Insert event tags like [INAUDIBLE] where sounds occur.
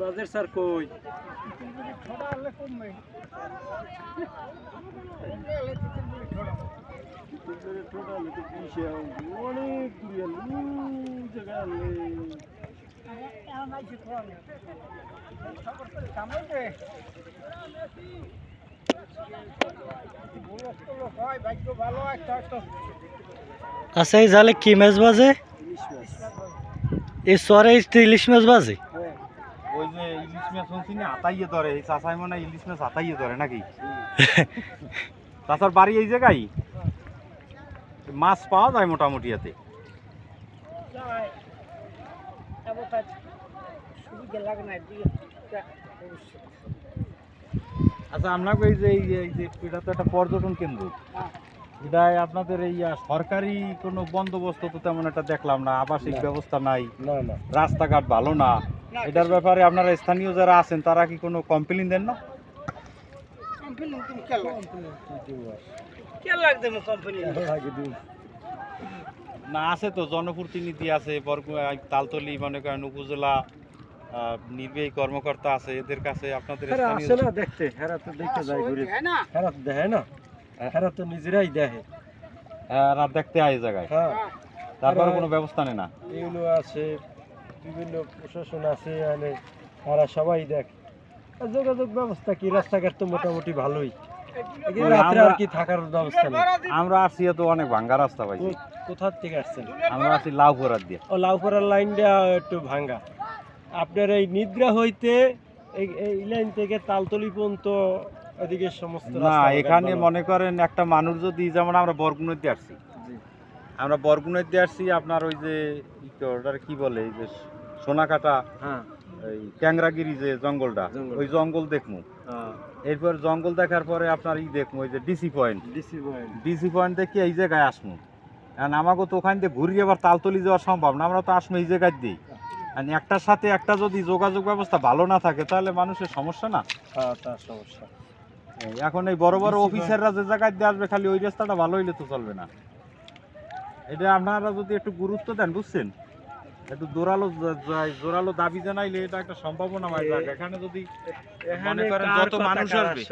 মাঝের স্যার কই? অনেক জায়গা আচ্ছা এই জালে কি মাছ বাজে? এই চরে ইলিশ মাছ বাজে? ওই যে ইলিশ মাছ শুনছি না আতাইয়ে ধরে। এই চাষাই মনে হয় ইলিশ মাছ আতাইয়ে ধরে নাকি? [LAUGHS] চাষার বাড়ি এই জায়গায়? মাছ পাওয়া যায় মোটামুটি এতে। আচ্ছা আপনাকে এই যে এই যে- এই যে এটা তো একটা পর্যটন কেন্দ্র। এটাই আপনাদের এই সরকারি কোনো বন্দোবস্ত তো তেমন একটা দেখলাম না আবাসিক ব্যবস্থা নাই। না না। রাস্তাঘাট ভালো না। এটার ব্যাপারে আপনারা স্থানীয় যারা আছেন তারা কি কোনো কমপ্লেন দেন না? না আছে তো জনপ্রতিনিধি আছে বরগু- তালতলি মনে করেন উপজেলা আহ, নির্বাহী কর্মকর্তা আছে এদের কাছে আপনাদের দেখতে হেরা তো দেখতে যায় ঘুরে। হেরা তো দেখে না। হেরা তো নিজেরাই দেখে। আহ, রাত দেখতে আয় জায়গায়। হ্যাঁ। তারপরে কোনো ব্যবস্থা নেই না? এগুলো আছে বিভিন্ন প্রশাসন আছে মানে তারা সবাই দেখ। যোগাযোগ ব্যবস্থা কি? রাস্তাঘাট তো মোটামুটি ভালোই। আর কি থাকার ব্যবস্থা নেই। আমরা আসছি তো অনেক ভাঙ্গা রাস্তা পাইছি কো- কোথা থেকে আসছেন? আমরা আসছি লাউপুরার দিয়ে ও লাইনটা একটু ভাঙ্গা। আপনার এই নিদ্রা হইতে এই লাইন থেকে তালতলি পর্যন্ত এদিকে সমস্ত না এখানে মনে করেন একটা মানুষ যদি যেমন আমরা বরগুনোতে আসছি। আমরা বরগুনোতে আসছি আপনার ওই যে ওটার কি বলে এই যে সোনাকাটা হ্যাঁ। এই ট্যাংরাগিরি যে জঙ্গলটা ওই জঙ্গল দেখমু। হ্যাঁ। এরপর জঙ্গল দেখার পরে আপনার ই দেখমু ওই যে DC point. DC point. DC point দেখে এই জায়গায় আসমু। কারণ আমাকে তো ওখান থেকে ঘুরিয়ে আবার তালতলি যাওয়া সম্ভব না আমরা তো আসমু এই জায়গায় দিই আর একটার সাথে একটা যদি যোগাযোগ ব্যবস্থা ভালো না থাকে তাহলে মানুষের সমস্যা না? হ্যাঁ তার সমস্যা। এখন এই বড় বড় অফিসাররা যে জায়গায় দিয়ে আসবে খালি ওই রাস্তাটা ভালো হইলে তো চলবে না। এটা আপনারা যদি একটু গুরুত্ব দেন বুঝছেন? একটু জোরালো জোরালো দাবি জানাইলে এটা একটা সম্ভাবনা এখানে যদি মানে করেন কার যত মানুষ আসবে।